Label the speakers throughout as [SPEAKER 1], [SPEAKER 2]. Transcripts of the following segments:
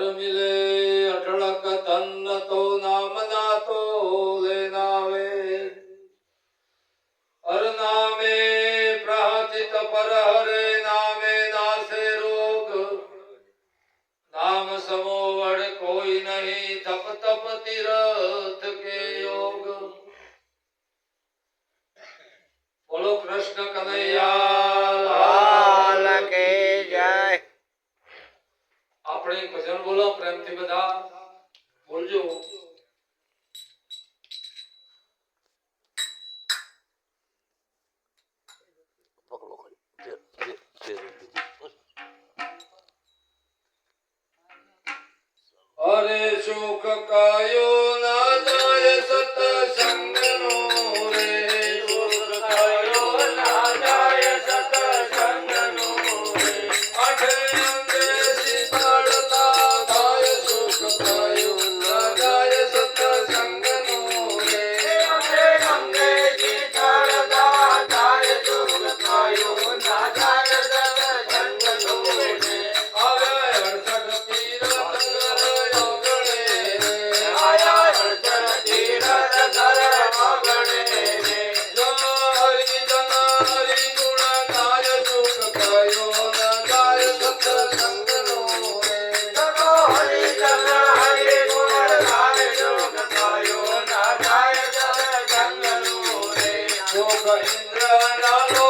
[SPEAKER 1] ਹਰ ਮਿਲੇ ਅਟਲਕ ਤਨ ਤੋ ਨਾਮ ਨਾ ਤੋ ਲੈ ਨਾਵੇ ਹਰ ਨਾਮੇ ਪ੍ਰਹਤਿਤ ਪਰ ਹਰੇ ਨਾਮੇ ਨਾਸੇ ਰੋਗ ਨਾਮ ਸਮੋਵੜ ਕੋਈ ਨਹੀਂ
[SPEAKER 2] ਤਪ ਤਪ ਤਿਰਾ
[SPEAKER 1] આપણે ભજન બોલો પ્રેમથી બધા. બોલજો. અરે શોક કાયો
[SPEAKER 2] Indra, Rama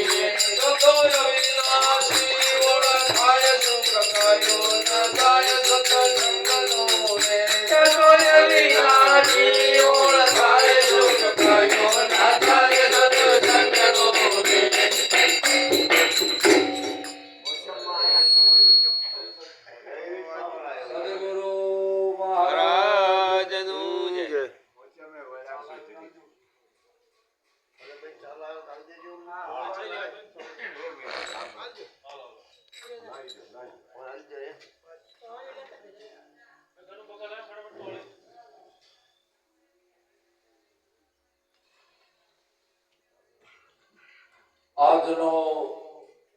[SPEAKER 1] આજનો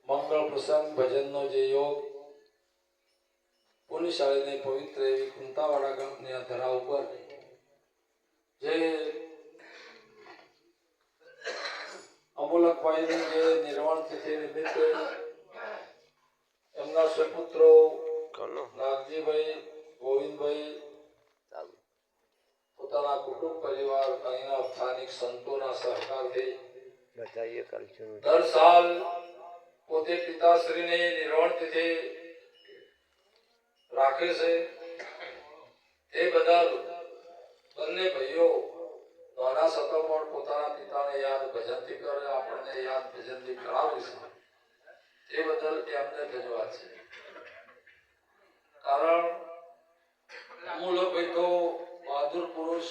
[SPEAKER 1] મંગળ પ્રસંગ ભજનનો જે યોગ પુણ્યશાળીની પવિત્ર એવી કુંતાવાડા ગામની આ ધરા ઉપર જે અમોલકભાઈની જે નિર્વાણ તિથિ નિમિત્તે એમના સુપુત્રો નાગજીભાઈ ગોવિંદભાઈ પોતાના કુટુંબ પરિવાર અહીંના સ્થાનિક સંતોના સહકારથી
[SPEAKER 2] બધાએ કલ્ચર
[SPEAKER 1] દર સાલ પોતે પિતાશ્રીને નિર્વણ તિથિ રાખે છે. એ બધા બંને ભાઈઓ નાના સતો પણ પોતાના પિતાને યાદ ભજનથી કરે, આપણને યાદ ભજનથી કરાવે છે. એ બદલ એમને ભજવા છે. કારણ મૂળ ભાઈ તો બહાદુર પુરુષ,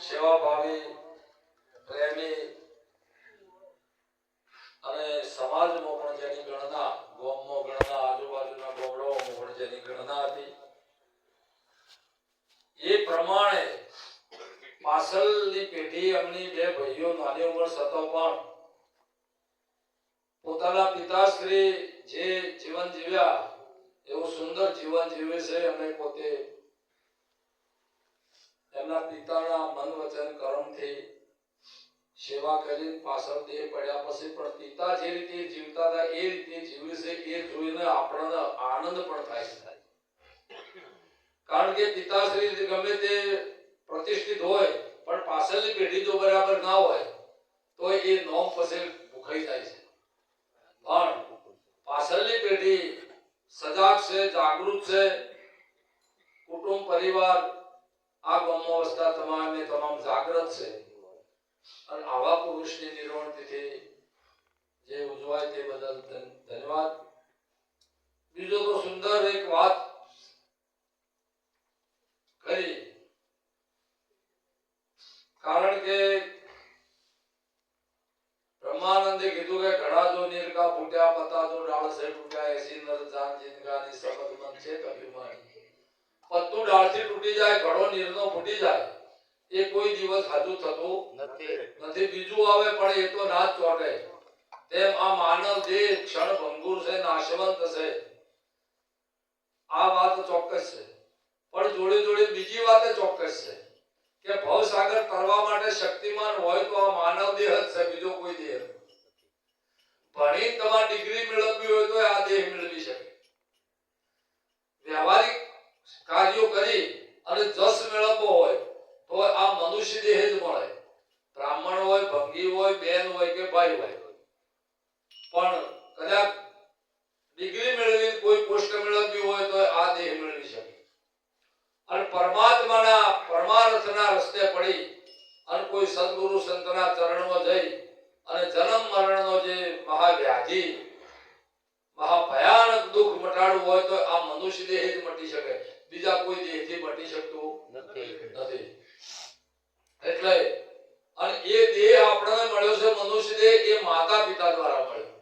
[SPEAKER 1] સેવાભાવી પાછળની પેઢી એમની બે ભાઈઓ, નાની ઉંમર છતાં પણ પોતાના પિતાશ્રી જે જીવન જીવ્યા, એવું સુંદર જીવન જીવે છે એમણે પોતે. એમના પિતાના મન વચન કર્મથી સેવા કરી પાછળ દેહ પડ્યા પછી પણ પિતા જે રીતે જીવતા હતા, એ રીતે જીવે છે, એ જોઈને આપણને આનંદ પણ થાય છે. કારણ કે પિતાશ્રી ગમે તે પ્રતિષ્ઠિત હોય પણ પાછળની પેઢી જો બરાબર ના હોય, તો એ નોમ ફસેલ ભૂખાઈ જાય છે. પણ પાછળની પેઢી સજાગ છે, જાગૃત છે. કુટુંબ, પરિવાર, આ ગામમાં વસતા તમામે તમામ જાગૃત છે. અને આવા પુરુષની નિર્વાણ તિથિ જે ઉજવાય તે બદલ ધન્યવાદ. બીજો તો સુંદર એક વાત કરી કારણ કે બ્રહ્માનંદે કીધું કે ઘડા જો નીરકા ફૂટ્યા પતા જો ડાળ સે ફૂટ્યા એસી નર જાન જિંદગાની સબદ મન છે અભિમાની પત્તું ડાળથી તૂટી જાય ઘડો નીરનો ફૂટી જાય. એ કોઈ દિવસ સાજુ થતું
[SPEAKER 2] નથી.
[SPEAKER 1] નથી. બીજું આવે પણ એ તો ના ચોટે. તેમ આ માનવ દેહ ક્ષણ ભંગુર છે નાશવંત છે આ વાત ચોક્કસ છે. પણ જોડે જોડે બીજી વાત ચોક્કસ છે. કે ભવસાગર તરવા માટે શક્તિમાન હોય તો આ માનવ દેહ જ છે, બીજો કોઈ દેહ ભણી તમારે ડિગ્રી મેળવવી હોય તો આ દેહ મેળવી શકે. વ્યવહારિક કાર્યો કરી અને જસ મેળવવો હોય તો આ મનુષ્ય દેહ જ મળે બ્રાહ્મણ હોય ભંગી હોય બેન હોય કે ભાઈ હોય પણ કદાચ ડિગ્રી મેળવી કોઈ પોસ્ટ મેળવવી હોય તો આ દેહ મેળવી શકે અને પરમાત્માના પરમાર્થના રસ્તે પડી અને કોઈ સદગુરુ સંતના ચરણમાં જઈ અને જન્મ મરણનો જે મહાવ્યાધિ મહાભયાનક દુઃખ મટાડવું હોય તો આ મનુષ્ય દેહ જ મટી શકે. બીજા કોઈ દેહથી મટી શકતું
[SPEAKER 2] નથી.
[SPEAKER 1] નથી. એટલે અને એ દેહ આપણને મળ્યો છે મનુષ્ય દેહ એ માતા પિતા દ્વારા મળ્યો.